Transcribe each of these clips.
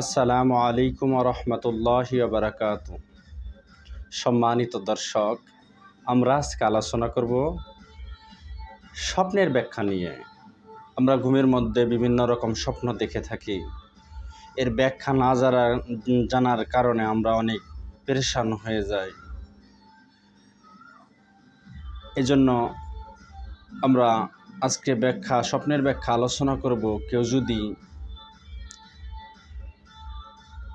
আসসালামু আলাইকুম রহমতুল্লাহ বারাকাত সম্মানিত দর্শক, আমরা আজকে আলোচনা করব স্বপ্নের ব্যাখ্যা নিয়ে। আমরা ঘুমের মধ্যে বিভিন্ন রকম স্বপ্ন দেখে থাকি। এর ব্যাখ্যা না জানার জানার কারণে আমরা অনেক পেরেশান হয়ে যাই। এজন্য আমরা আজকে ব্যাখ্যা, স্বপ্নের ব্যাখ্যা আলোচনা করব। কেউ যদি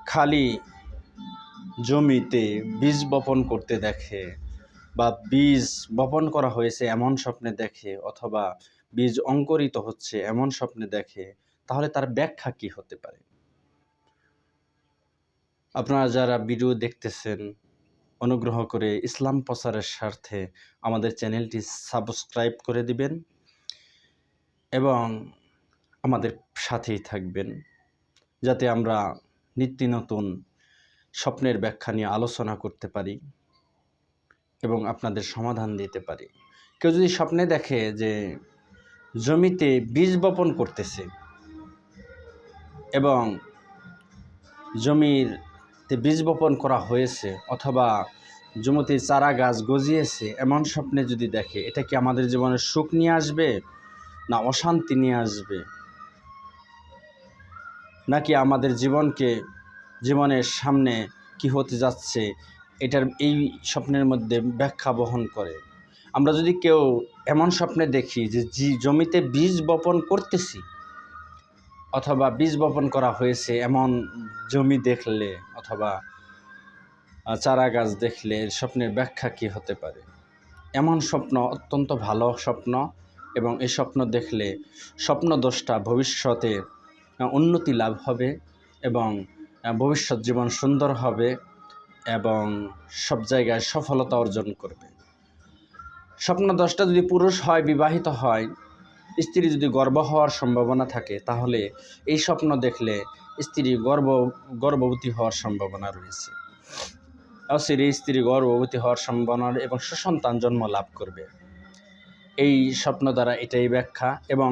খালি জমিতে বীজ বপন করতে দেখে বা বীজ বপন করা হয়েছে এমন স্বপ্নে দেখে অথবা বীজ অঙ্কুরিত হচ্ছে এমন স্বপ্নে দেখে, তাহলে তার ব্যাখ্যা কি হতে পারে? আপনারা যারা ভিডিও দেখতেছেন, অনুগ্রহ করে ইসলাম প্রচারের স্বার্থে আমাদের চ্যানেলটি সাবস্ক্রাইব করে দিবেন এবং আমাদের সাথেই থাকবেন, যাতে আমরা নিত্য নতুন স্বপ্নের ব্যাখ্যা নিয়ে আলোচনা করতে পারি এবং আপনাদের সমাধান দিতে পারি। কেউ যদি স্বপ্নে দেখে যে জমিতে বীজ বপন করতেছে এবং জমিতে বীজ বপন করা হয়েছে অথবা জমিতে চারা গাছ গজিয়েছে, এমন স্বপ্নে যদি দেখে, এটা কি আমাদের জীবনে সুখ নিয়ে আসবে না অশান্তি নিয়ে আসবে? নাকি আমাদের জীবনকে, জীবনের সামনে কি হতে যাচ্ছে, এটার এই স্বপ্নের মধ্যে ব্যাখ্যা বহন করে। আমরা যদি কেউ এমন স্বপ্নে দেখি যে জমিতে বীজ বপন করতেছি, অথবা বীজ বপন করা হয়েছে এমন জমি দেখলে, অথবা চারা গাছ দেখলে স্বপ্নের ব্যাখ্যা কি হতে পারে? এমন স্বপ্ন অত্যন্ত ভালো স্বপ্ন এবং এই স্বপ্ন দেখলে স্বপ্ন দোষটা ভবিষ্যতে উন্নতি লাভ হবে এবং ভবিষ্যৎ জীবন সুন্দর হবে এবং সব জায়গায় সফলতা অর্জন করবে। স্বপ্ন দশটা যদি পুরুষ হয়, বিবাহিত হয়, স্ত্রী যদি গর্ব হওয়ার সম্ভাবনা থাকে, তাহলে এই স্বপ্ন দেখলে স্ত্রী গর্ব, গর্ভবতী হওয়ার সম্ভাবনা রয়েছে। অস্থির স্ত্রী গর্ভবতী হওয়ার সম্ভাবনা এবং সুসন্তান জন্ম লাভ করবে। এই স্বপ্ন দ্বারা এটাই ব্যাখ্যা এবং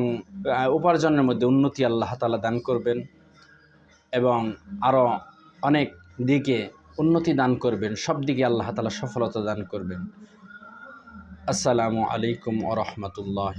উপার্জনের মধ্যে উন্নতি আল্লাহ তালা দান করবেন এবং আরও অনেক দিকে উন্নতি দান করবেন, সব দিকে আল্লাহ তালা সফলতা দান করবেন। আসসালামু আলাইকুম ও রহমতুল্লাহ